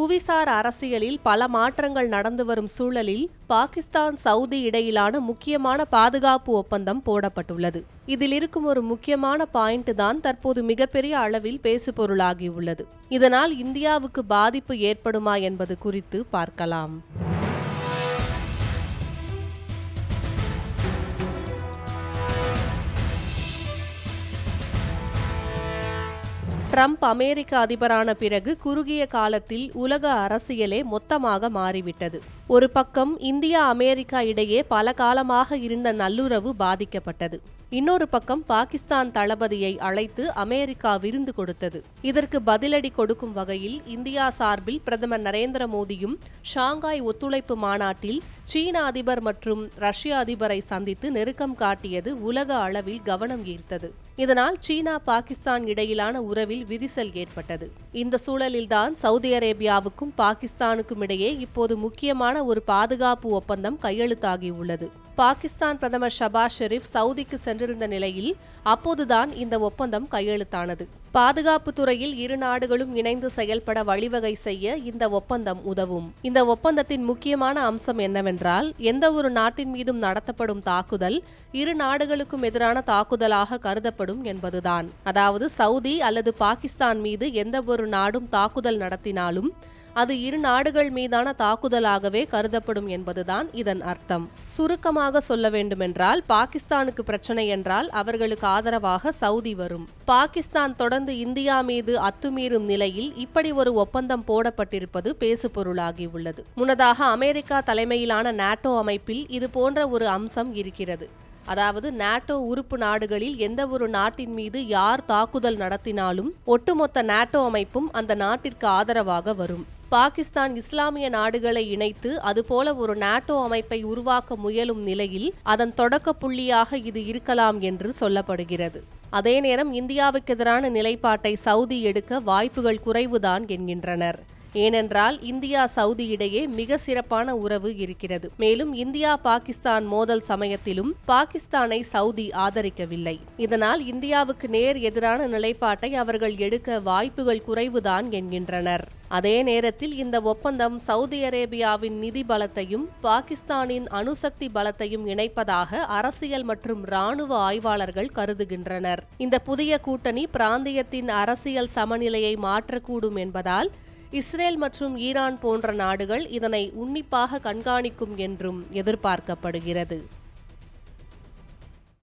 புவிசார் அரசியலில் பல மாற்றங்கள் நடந்து வரும் சூழலில் பாகிஸ்தான் சவுதி இடையிலான முக்கியமான பாதுகாப்பு ஒப்பந்தம் போடப்பட்டுள்ளது. இதில் இருக்கும் ஒரு முக்கியமான பாயிண்ட் தான் தற்போது மிகப்பெரிய அளவில் பேசுபொருளாகியுள்ளது. இதனால் இந்தியாவுக்கு பாதிப்பு ஏற்படுமா என்பது குறித்து பார்க்கலாம். ட்ரம்ப் அமெரிக்க அதிபரான பிறகு குறுகிய காலத்தில் உலக அரசியலே மொத்தமாக மாறிவிட்டது. ஒரு பக்கம் இந்தியா அமெரிக்கா இடையே பல காலமாக இருந்த நல்லுறவு பாதிக்கப்பட்டது. இன்னொரு பக்கம் பாகிஸ்தான் தளபதியை அழைத்து அமெரிக்கா விருந்து கொடுத்தது. இதற்கு பதிலடி கொடுக்கும் வகையில் இந்தியா சார்பில் பிரதமர் நரேந்திர மோடியும் ஷாங்காய் ஒத்துழைப்பு மாநாட்டில் சீன அதிபர் மற்றும் ரஷ்ய அதிபரை சந்தித்து நெருக்கம் காட்டியது உலக அளவில் கவனம் ஈர்த்தது. இதனால் சீனா பாகிஸ்தான் இடையிலான உறவில் விரிசல் ஏற்பட்டது. இந்த சூழலில்தான் சவுதி அரேபியாவுக்கும் பாகிஸ்தானுக்கும் இடையே இப்போது முக்கியமான ஒரு பாதுகாப்பு ஒப்பந்தம் கையெழுத்தாகியுள்ளது பாகிஸ்தான் பிரதமர் ஷபாஸ் ஷெரீப் சவுதிக்கு சென்றிருந்த நிலையில் அப்போதுதான் இந்த ஒப்பந்தம் கையெழுத்தானது. பாதுகாப்பு துறையில் இரு நாடுகளும் இணைந்து செயல்பட வழிவகை செய்ய இந்த ஒப்பந்தம் உதவும். இந்த ஒப்பந்தத்தின் முக்கியமான அம்சம் என்னவென்றால் எந்த ஒரு நாட்டின் மீதும் நடத்தப்படும் தாக்குதல் இரு நாடுகளுக்கும் எதிரான தாக்குதலாக கருதப்படும் என்பதுதான். அதாவது சவுதி அல்லது பாகிஸ்தான் மீது எந்த ஒரு நாடும் தாக்குதல் நடத்தினாலும் அது இரு நாடுகள் மீதான தாக்குதலாகவே கருதப்படும் என்பதுதான் இதன் அர்த்தம். சுருக்கமாக சொல்ல வேண்டுமென்றால் பாகிஸ்தானுக்கு பிரச்சனை என்றால் அவர்களுக்கு ஆதரவாக சவுதி வரும். பாகிஸ்தான் தொடர்ந்து இந்தியா மீது அத்துமீறும் நிலையில் இப்படி ஒரு ஒப்பந்தம் போடப்பட்டிருப்பது பேசுபொருளாகியுள்ளது முன்னதாக அமெரிக்கா தலைமையிலான நாட்டோ அமைப்பில் இது போன்ற ஒரு அம்சம் இருக்கிறது. அதாவது நாட்டோ உறுப்பு நாடுகளில் எந்த ஒரு நாட்டின் மீது யார் தாக்குதல் நடத்தினாலும் ஒட்டுமொத்த நாட்டோ அமைப்பும் அந்த நாட்டிற்கு ஆதரவாக வரும். பாகிஸ்தான் இஸ்லாமிய நாடுகளை இணைத்து அதுபோல ஒரு நாட்டோ அமைப்பை உருவாக்க முயலும் நிலையில் அதன் தொடக்க புள்ளியாக இது இருக்கலாம் என்று சொல்லப்படுகிறது. அதே நேரம் இந்தியாவுக்கு எதிரான நிலைப்பாட்டை சவுதி எடுக்க வாய்ப்புகள் குறைவுதான் என்கின்றனர். ஏனென்றால் இந்தியா சவுதி இடையே மிக சிறப்பான உறவு இருக்கிறது. மேலும் இந்தியா பாகிஸ்தான் மோதல் சமயத்திலும் பாகிஸ்தானை சவுதி ஆதரிக்கவில்லை. இதனால் இந்தியாவுக்கு நேர் எதிரான நிலைப்பாட்டை அவர்கள் எடுக்க வாய்ப்புகள் குறைவுதான் என்கின்றனர். அதே நேரத்தில் இந்த ஒப்பந்தம் சவுதி அரேபியாவின் நிதி பலத்தையும் பாகிஸ்தானின் அணுசக்தி பலத்தையும் இணைப்பதாக அரசியல் மற்றும் ராணுவ ஆய்வாளர்கள் கருதுகின்றனர். இந்த புதிய கூட்டணி பிராந்தியத்தின் அரசியல் சமநிலையை மாற்றக்கூடும் என்பதால் இஸ்ரேல் மற்றும் ஈரான் போன்ற நாடுகள் இதனை உன்னிப்பாக கண்காணிக்கும் என்றும் எதிர்பார்க்கப்படுகிறது.